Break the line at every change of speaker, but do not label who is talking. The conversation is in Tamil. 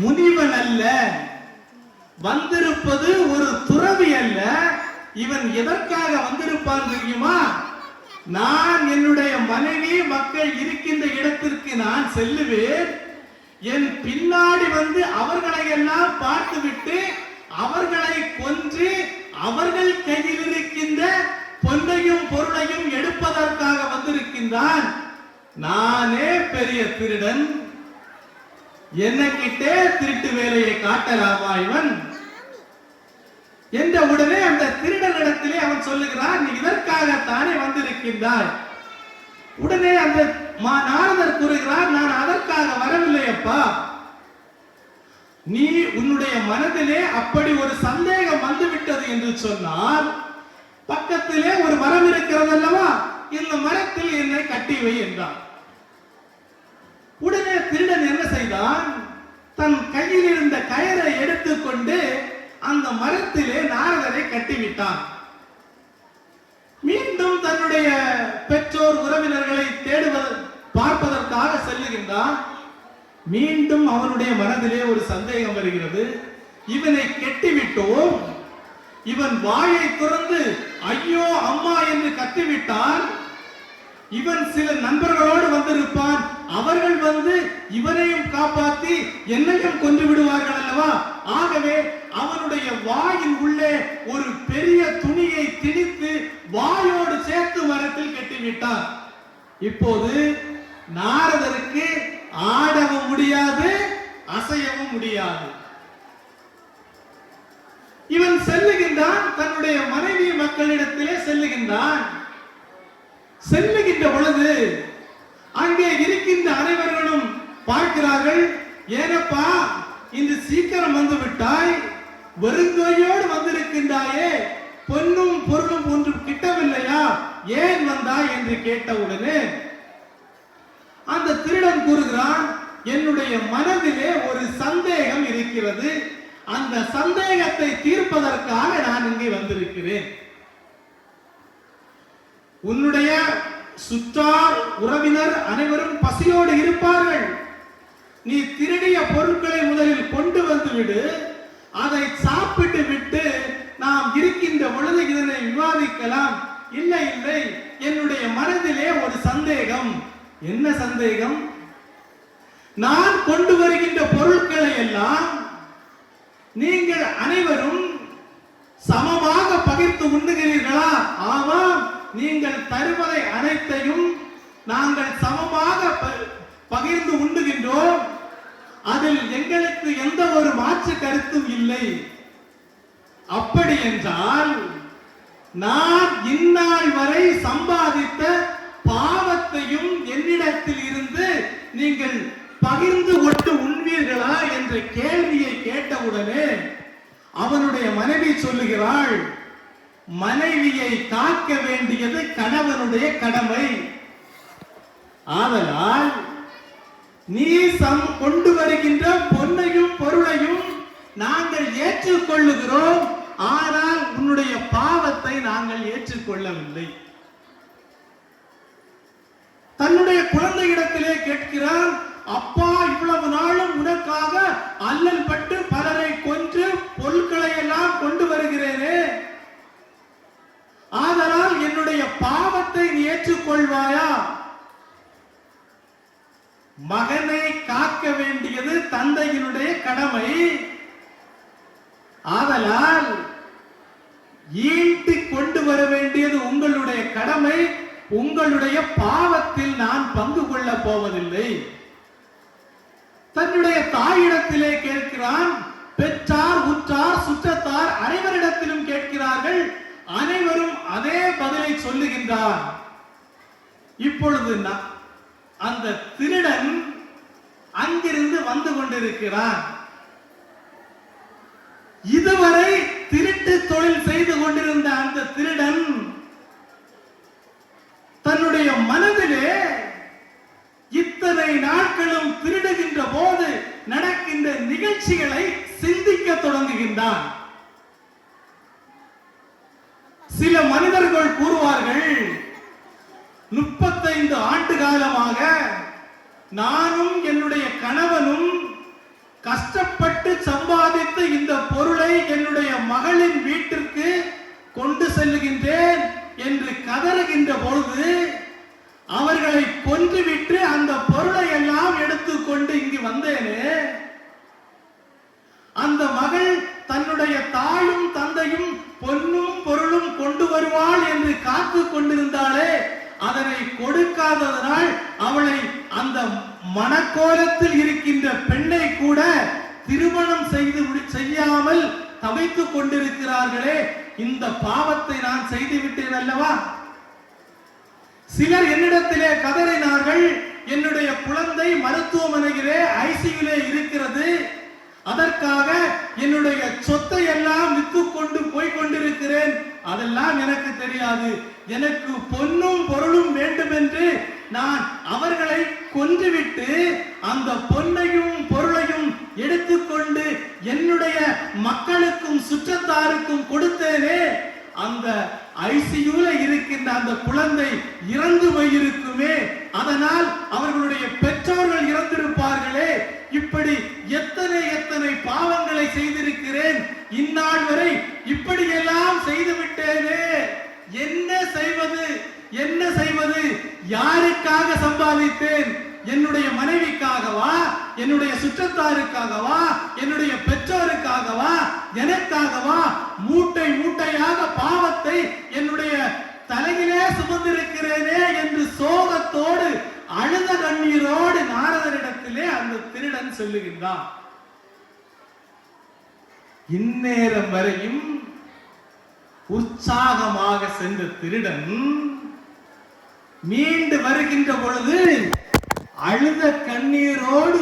முனிவன் அல்ல வந்திருப்பது ஒரு துறவி அல்ல. இவன் எதற்காக வந்திருப்பான் தெரியுமா? நான் என்னுடைய மனைவி மக்கள் இருக்கின்ற இடத்திற்கு நான் செல்லுவேன். என் பின்னாடி வந்து அவர்களை எல்லாம் பார்த்துவிட்டு அவர்களை கொன்று அவர்கள் கையில் இருக்கின்ற பொன்னையும் பொருளையும் எடுப்பதற்காக வந்திருக்கின்றான். நானே பெரிய திருடன். என்னகிட்டே திருட்டு வேலையை காட்டலாமா இவன்? என்ற உடனே அந்த திருடனிடத்திலே அவன் சொல்லுகிறான் நீ இதற்காகத்தானே வந்திருக்கின்றாய்? உடனே அந்த மா- நாரதர் கூறுகிறார் நான் அதற்காக வரவில்லை அப்பா. நீ உன்னுடைய மனதிலே அப்படி ஒரு சந்தேகம் வந்துவிட்டது என்று சொன்னால் பக்கத்திலே ஒரு மரம் இருக்கிறது அல்லவா இந்த மரத்தில் என்னை கட்டி வை என்றான். செய்தான். தன் கையில் இருந்த கயரை எடுத்துக்கொண்டு அந்த மரத்திலே நாரதரை கட்டிவிட்டான். மீண்டும் தன்னுடைய பெற்றோர் உறவினர்களை தேடுவது பார்ப்பதற்காக செல்லுகின்றான். மீண்டும் அவனுடைய மனதிலே ஒரு சந்தேகம் வருகிறது. இவனை கெட்டிவிட்டோம். இவன் வாயை திறந்து ஐயோ அம்மா என்று கத்திவிட்டான். இவன் சில நண்பர்களோடு வந்திருப்பான். அவர்கள் வந்து இவரையும் காப்பாத்தி என்னையும் கொன்று விடுவார்கள் அல்லவா? ஆகவே அவனுடைய வாயின் உள்ளே ஒரு பெரிய துணியை திணித்து வாயோடு சேர்த்து மரத்தில் கட்டிவிட்டார். இப்போது நாரதருக்கு ஆடவும் முடியாது அசையவும் முடியாது. இவன் செல்லுகின்றான் தன்னுடைய மனைவி மக்களிடத்திலே செல்லுகின்றான். செல்லுகின்ற பொழுது அங்கே இருக்கின்ற அனைவர்களும் பார்க்கிறார்கள் ஏனப்பா இன்று சீக்கிரம் வந்து விட்டாய் வெறுங்கையோடு வந்திருக்கின்றாயே பொன்னும் பொருளும் ஒன்று கிட்டவில்லையா ஏன் வந்தாய்? என்று கேட்டவுடனே அந்த திருடன் கூறுகிறான் என்னுடைய மனதிலே ஒரு சந்தேகம் இருக்கிறது. அந்த சந்தேகத்தை தீர்ப்பதற்காக நான் இங்கே வந்திருக்கிறேன். உன்னுடைய சுற்றார் உறவினர் அனைவரும் பசியோடு இருப்பார்கள். நீ திருடிய பொருட்களை முதலில் கொண்டு வந்து விடு அதை சாப்பிட்டு விட்டு நாம் இருக்கின்ற பொழுது இதனை விவாதிக்கலாம். இல்லை இல்லை என்னுடைய மனதிலே ஒரு சந்தேகம். என்ன சந்தேகம்? நான் கொண்டு வருகின்ற பொருட்களை எல்லாம் நீங்கள் அனைவரும் சமமாக பகிர்ந்து உண்ணுகிறீர்களா? ஆமாம். நீங்கள் தருவதை அனைத்தையும் நாங்கள் சமமாக பகிர்ந்து உண்ணுகின்றோம் அதில் எங்களுக்கு எந்த ஒரு மாற்று கருத்தும் இல்லை. அப்படி என்றால் நான் இந்நாள் வரை சம்பாதித்த பாவத்தையும் என்னிடத்தில் இருந்து நீங்கள் பகிர்ந்து கொண்டு உண்பீர்களா என்ற கேள்வியை கேட்டவுடனே அவனுடைய மனைவி சொல்லுகிறாள் மனைவியை காக்க வேண்டியது கணவனுடைய கடமை. ஆதலால் நீ சம் கொண்டு வருகின்ற பொன்னையும் பொருளையும் நாங்கள் ஏற்றுக்கொள்ளுகிறோம். ஆனால் உன்னுடைய பாவத்தை நாங்கள் ஏற்றுக்கொள்ளவில்லை தன்னுடைய குழந்தையிடத்திலே கேட்கிறான் அப்பா இவ்வளவு நாளும் உனக்காக அல்லல் பட்டு பலரை கொன்று பொருட்களை எல்லாம் கொண்டு வருகிறேனே ஆதலால் என்னுடைய பாவத்தை நீ ஏற்றுக்கொள்வாயா மகனை காக்க வேண்டியது தந்தையினுடைய கடமை. ஆதலால் ஈட்டி கொண்டு வர வேண்டியது உங்களுடைய கடமை. உங்களுடைய பாவத்தில் நான் பங்கு கொள்ளப் போவதில்லை. தன்னுடைய தாயிடத்திலே கேட்கிறான் பெற்றார் உற்றார் சுற்றத்தார் அனைவரிடத்திலும் கேட்கிறார்கள். அனைவரும் அதே பதிலை சொல்லுகின்றார். இப்பொழுது நான் அந்த திருடன் அங்கிருந்து வந்து கொண்டிருக்கிறான். இதுவரை திருட்டு தொழில் செய்து கொண்டிருந்த அந்த திருடன் தன்னுடைய மனதிலே இத்தனை நாட்களும் திருடுகின்ற போது நடக்கின்ற நிகழ்ச்சிகளை சிந்திக்க தொடங்குகின்றான். சில மனிதர்கள் கூறுவார்கள் முப்பத்தைந்து ஆண்டு காலமாக நானும் என்னுடைய கணவனும் கஷ்டப்பட்டு சம்பாதித்து இந்த பொருளை என்னுடைய மகளின் வீட்டிற்கு கொண்டு செல்லுகின்றேன் என்று கதறுகின்ற பொழுது அவர்களை கொன்றுவிட்டு அந்த பொருளை எல்லாம் எடுத்துக்கொண்டு இங்கு வந்தேனே. கொடுக்காததனால் அவளை அந்த மனக்கோலத்தில் இருக்கின்ற பெண்ணை கூட திருமணம் செய்து செய்யாமல் தவித்துக் கொண்டிருக்கிறார்களே. இந்த பாவத்தை நான் செய்து விட்டேன் அல்லவா? சிலர் என்னிடத்திலே கதறினார்கள் என்னுடைய குழந்தை மருத்துவமனையிலே ஐசியிலே இருக்கிறது. அதற்காக என்னுடைய சொத்தை எல்லாம் வித்து கொண்டு போய் கொண்டிருக்கிறேன். அதெல்லாம் எனக்கு தெரியாது. எனக்கு பொன்னும் பொருளும் வேண்டும் என்று நான் அவர்களை கொன்றுவிட்டு அந்த பொன்னையும் பொருளையும் எடுத்துக்கொண்டு என்னுடைய மக்களுக்கும் சுற்றத்தாருக்கும் கொடுத்தேனே. அந்த ஐசியூல இருக்கின்ற அந்த குழந்தை இறந்து போயிருக்குமே. அதனால் அவர்களுடைய பெற்றோர்கள் இறந்திருப்பார்களே. இப்படி எத்தனை எத்தனை பாவங்களை செய்திருக்கிறேன். இந்நாள் வரை இப்படியெல்லாம் செய்து விட்டேனே என்ன செய்வது? என்ன செய்வது? யாருக்காக சம்பாதித்தேன்? என்னுடைய மனைவிக்காகவா? என்னுடைய சுற்றத்தாருக்காகவா? என்னுடைய பெற்றோருக்காகவா? எனக்காகவா? மூட்டை மூட்டையாக பாவத்தை என்னுடைய தலையிலே சுமந்திருக்கிறேனே என்று சோகத்தோடு அழுத கண்ணீரோடு நாரதரிடத்திலே அந்த திருடன் சொல்லுகின்றான். இந்நேரம் வரையும் உற்சாகமாக சென்ற திருடன் மீண்டு வருகின்ற பொழுது அழுத கண்ணீரோடு